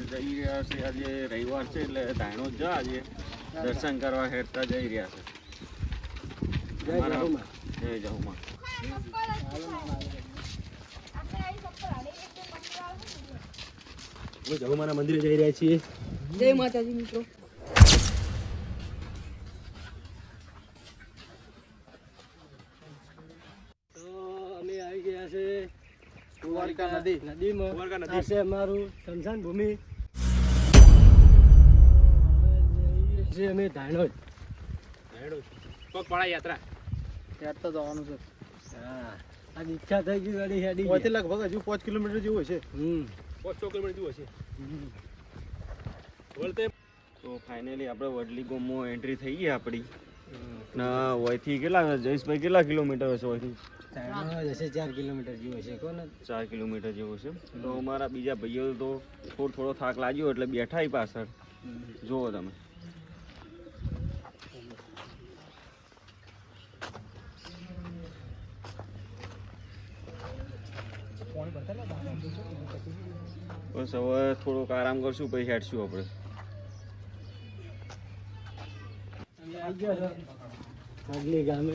જઈ રહ્યા છે આજે રવિવાર છે એટલે ધાણો જ આજે. દર્શન કરવા હેઠતા જઈ રહ્યા છે. જય જહુમાં. જહુમાના મંદિરે જઈ રહ્યા છીએ. જય માતાજી મિત્રો. તો અમે આવી ગયા છે. દ્વારકા નદી. નદીમાં. આ છે અમારું શમશાન ભૂમિ. જે અમે ધાણોદ પગપાળા યાત્રા. ત્યાં તો જવાનું છે. હા. આજ ઈચ્છા થઈ ગઈ ગાડી હેડી પોતે લગભગ હજુ પાંચ કિલોમીટર જેવું હશે. હમ. પાંચ છ કિલોમીટર જેવું હશે. વળતે. તો ફાઇનલી આપણે વડલી ગોમમાં એન્ટ્રી થઈ ગઈ આપણી. ના વયથી કેટલા જયેશભાઈ કેટલા કિલોમીટર હશે વયથી? ચાર કિલોમીટર જેવું હશે કોને ચાર કિલોમીટર જેવું છે તો અમારા બીજા ભાઈઓ તો થોડો થોડો થાક લાગ્યો એટલે બેઠા પાછળ. જુઓ તમે. બસ હવે થોડોક આરામ કરશું પછી હેડશું આપણે. છો આગલી ગામે.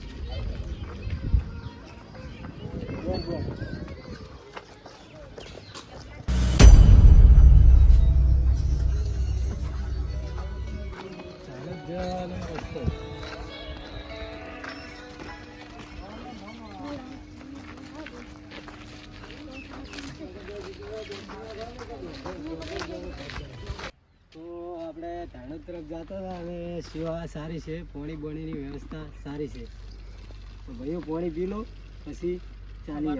તો આપણે ધાણોદ તરફ જતા હતા અને સેવા સારી છે પોણી બોણીની વ્યવસ્થા સારી છે. તો ભાઈઓ પોણી પી લો પછી ચાલી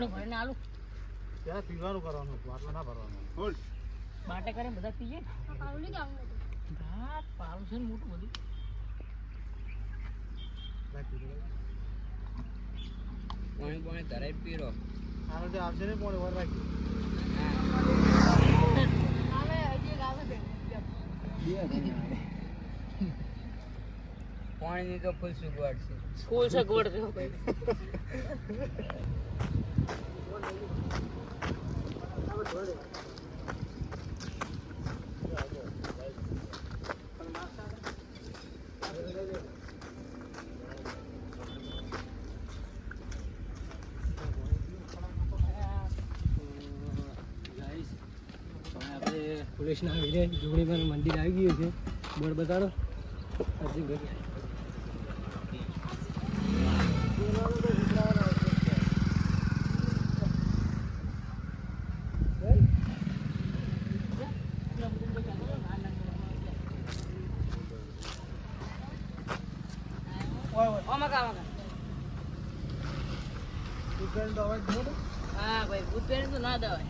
ત્યાં પીવાનું કરવાનું? બાટલા ના ભરવાનું. બાટે કરીને બધા પીએ. પાલું છે ને મોટું બધું. પાણી પાણી ધરાઈ પીરો આવશે ને પોણી વાર રાખી. બે ભાઈ. પાણીની તો ફૂલ સગવડ છે. ફૂલ સગવડ છે ભાઈ. આપણે પોલીસના વીરે જોગણીમાં મંદિર આવી ગયું છે. બોર્ડ બતાડો. અરજી કરી ઓમાં કા ઓમાં હા ભાઈ ભૂત તો ના દવાય.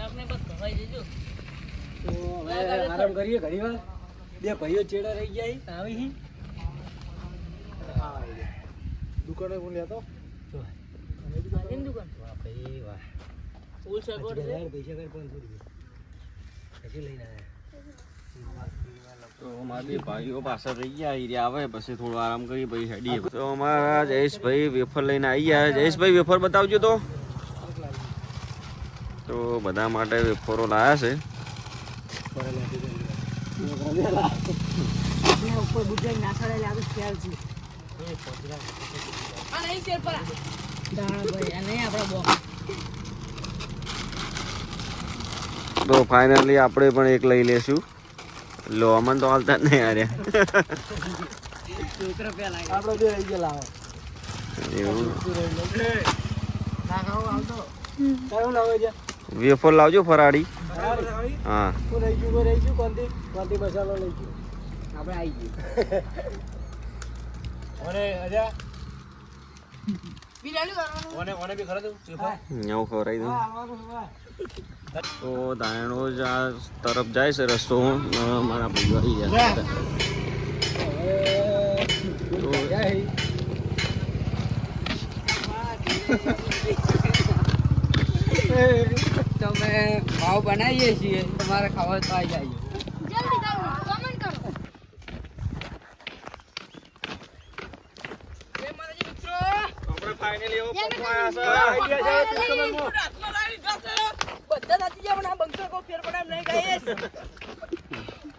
આપણે બસ ખવાઈ દેજો તો હવે આરામ કરીએ ઘણી વાર બે ભાઈઓ ચેડા રહી ગયા. આવી હી. દુકાને કોણ લેતો? જયેશભાઈ વેફર લઈને આવી ગયા જયેશભાઈ વેફર બતાવજો તો. તો બધા માટે વેફરો લાયા છે. ઉપર બુજાઈ નાસાડે લાગે ખ્યાલ છે આ નહીં શેર પરા ભાઈ આ નહીં આપણા બોક્સ તો ફાઇનલી આપણે પણ એક લઈ લેશું લો અમન તો હાલતા જ નહીં આર્યા વેફર લાવજો ફરાળી. હા. હું રહી ગયું રહી ગયું કોંતી કોંતી મસાલો લઈ ગયો? આપણે આવી ગયું. ઓને અજા. તો? દાયણો જ આ તરફ જાય છે રસ્તો. મારા ભાઈઓ આવી ગયા છે. હવે અમે તમે ભાવ બનાવીએ છીએ. તમારે ખાવા તો આવી જાય જલ્દી કરો. કાકી કરો આપણે ફાઇનલી એવો જય પકવાયા માતાજી. છે. બધા સાચી ગયા પણ આ બંકર કોઈ ફેર પડે એમ નહીં ગાઈસ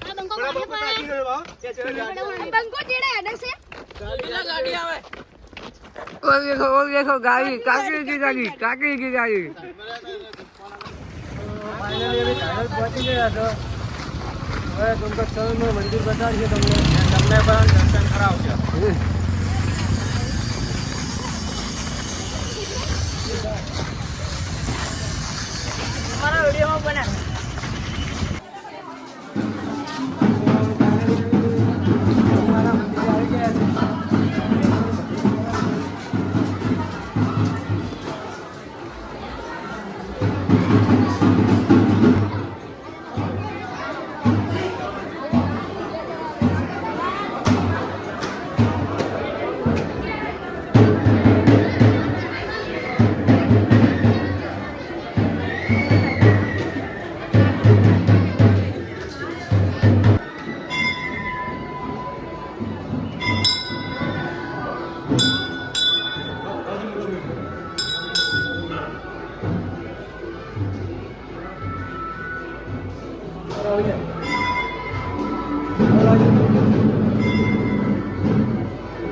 આ બંકો કોને પાડે બંકો ચેડે હેડે છે? ગાડી આવે. ઓ દેખો ઓ દેખો ગાડી. કાકડી કી કાકડી ફાઇનલી અમે પહોંચી ગયા છો. હવે ટૂંકક્ષણમાં મંદિર બતાડશે તમને. તમને પણ દર્શન કરાવશે. મારા વિડીયોમાં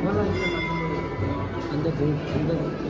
બના અંદર જઈ- અંદર તો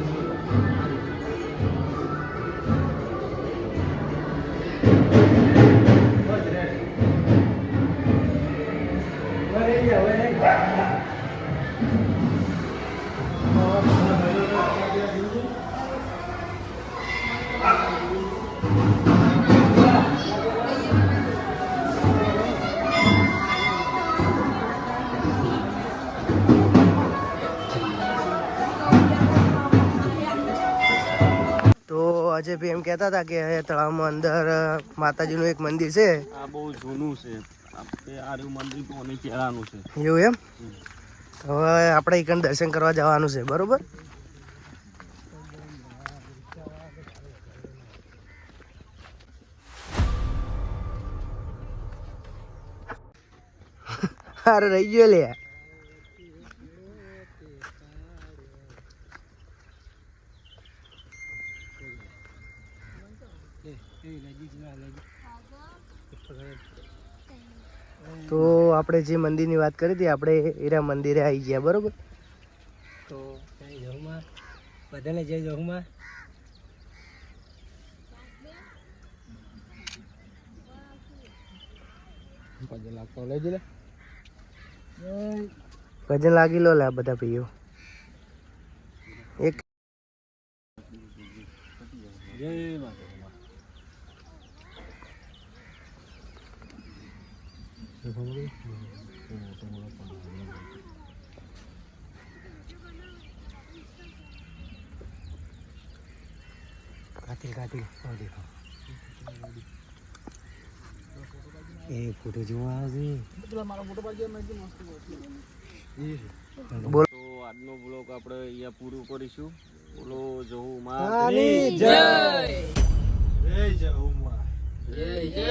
ભાઈ એમ કહેતા હતા કે તળાવમાં અંદર માતાજીનું એક મંદિર છે. આ બહુ જૂનું મંદિર કોની છે. એવું એમ? હવે આપણે એકણ દર્શન કરવા જવાનું છે બરોબર? અરે રહી ગયો લે. તો આપણે જે મંદિરની વાત કરી હતી આપણે એરા મંદિરે આવી ગયા બરોબર? તો જહુમાં. બધાને જય જહુમાં. ભજન લાગી લો લે આ બધા ભાઈઓ એક કાતિલ કાતિલ ઓ દેખો એ ફોટો જોવા આવે બોલ તો આજનો બ્લોગ આપણે અહીંયા પૂરું કરીશું. બોલો જહુ માં જય. જય જય.